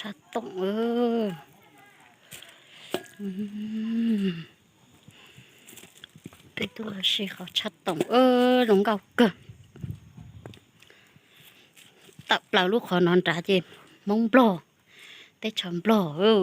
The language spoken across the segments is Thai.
ชัดตรงเออไปดวสิเขาชัดตรงเออหลงเก่าเกินตับเปล่าลูกขอนอนตาเจมมองปลอแต่ฉันปลอเออ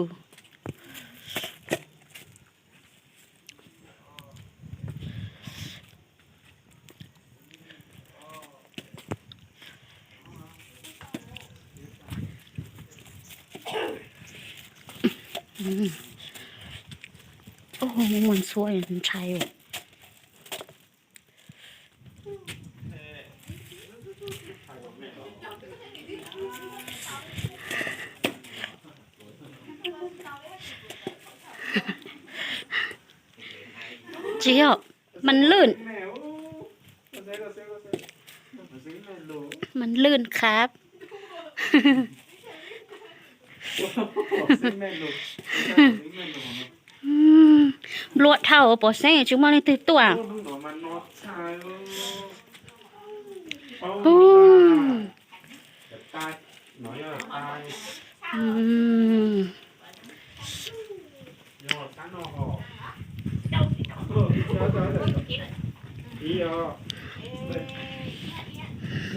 โอ้โหมันสวยมันชัยอ่ะเจียมันลื่น มันลื่นครับลวดเท่าปอเซนจุ๊มาเลยตื่ตัวอ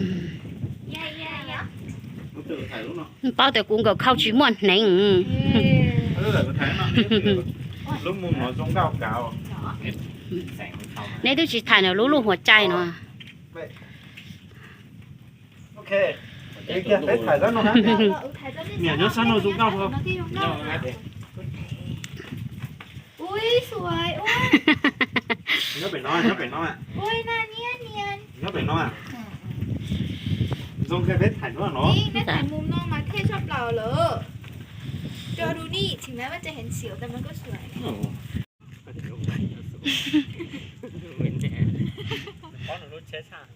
ือ bao tiêu cũng có khâu chỉ muộn này này tôi chỉ thay nó lú lú หัวใจ nó ok mẹ nó sao nó dùng cao không ui sủi ui nó phải nói nó phải nói ui nè nè nè nó phải nói ลง่เพชรถ่ายด้วยเนาะนี่แม่ถ่ายมุมนอกมาแค่ชอบเราเลยอจอดูนี่ ถึงแม้ว่าจะเห็นเสียวแต่มันก็สวยเหมือนแน่เอรหนูรู้เชชาส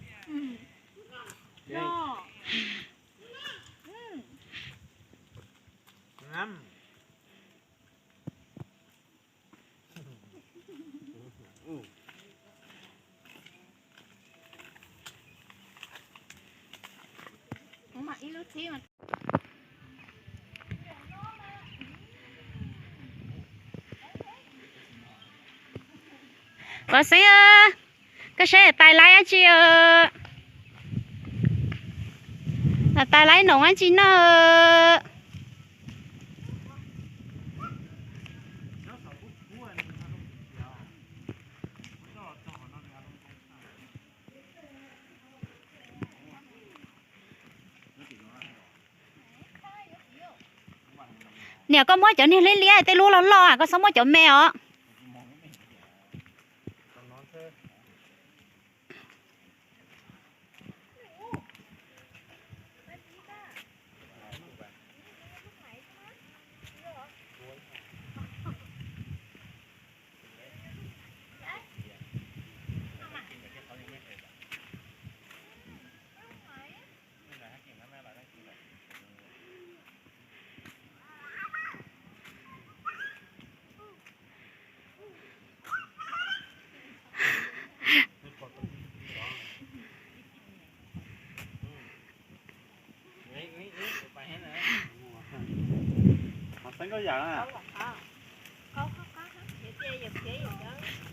ค่ะที่มันก็เสียก็เสียตายไรอ่ะจีเออตายไรหนงอ่ะจีเนอเนี่ยก็มอเจะานี่เลี้ยเลี้ๆแต่รู้แล้วรอก็สมมติเจ้าแม่อ๋อ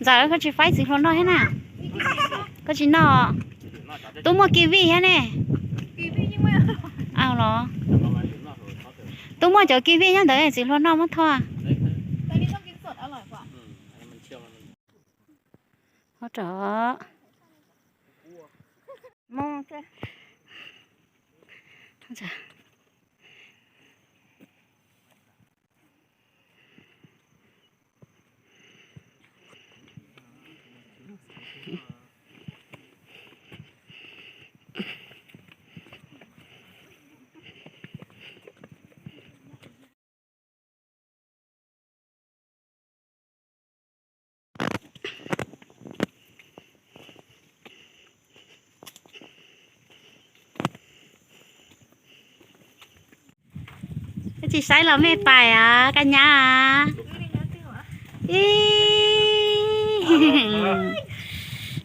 giờ có chỉ phải gì không nói hết nè có chỉ nọ tôi mua kiwi hết nè ao nó tôi mua chỗ kiwi nhá đấy chỉ luôn nọ mất thôi à. ừ, hỗ trợ mong chứ không sao chị sai là mẹ phải à cả nhà ý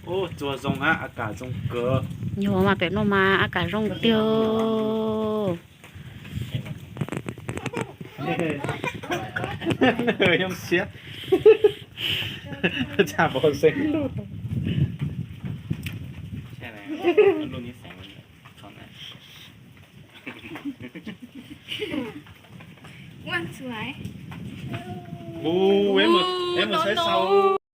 ô chùa rong á à cả rong cơ nhiều mà bé nó mà à cả rong tiêu không xiết chả bỏ xanh luôn มันสวย Ooh, em một em một No, thấy no. sau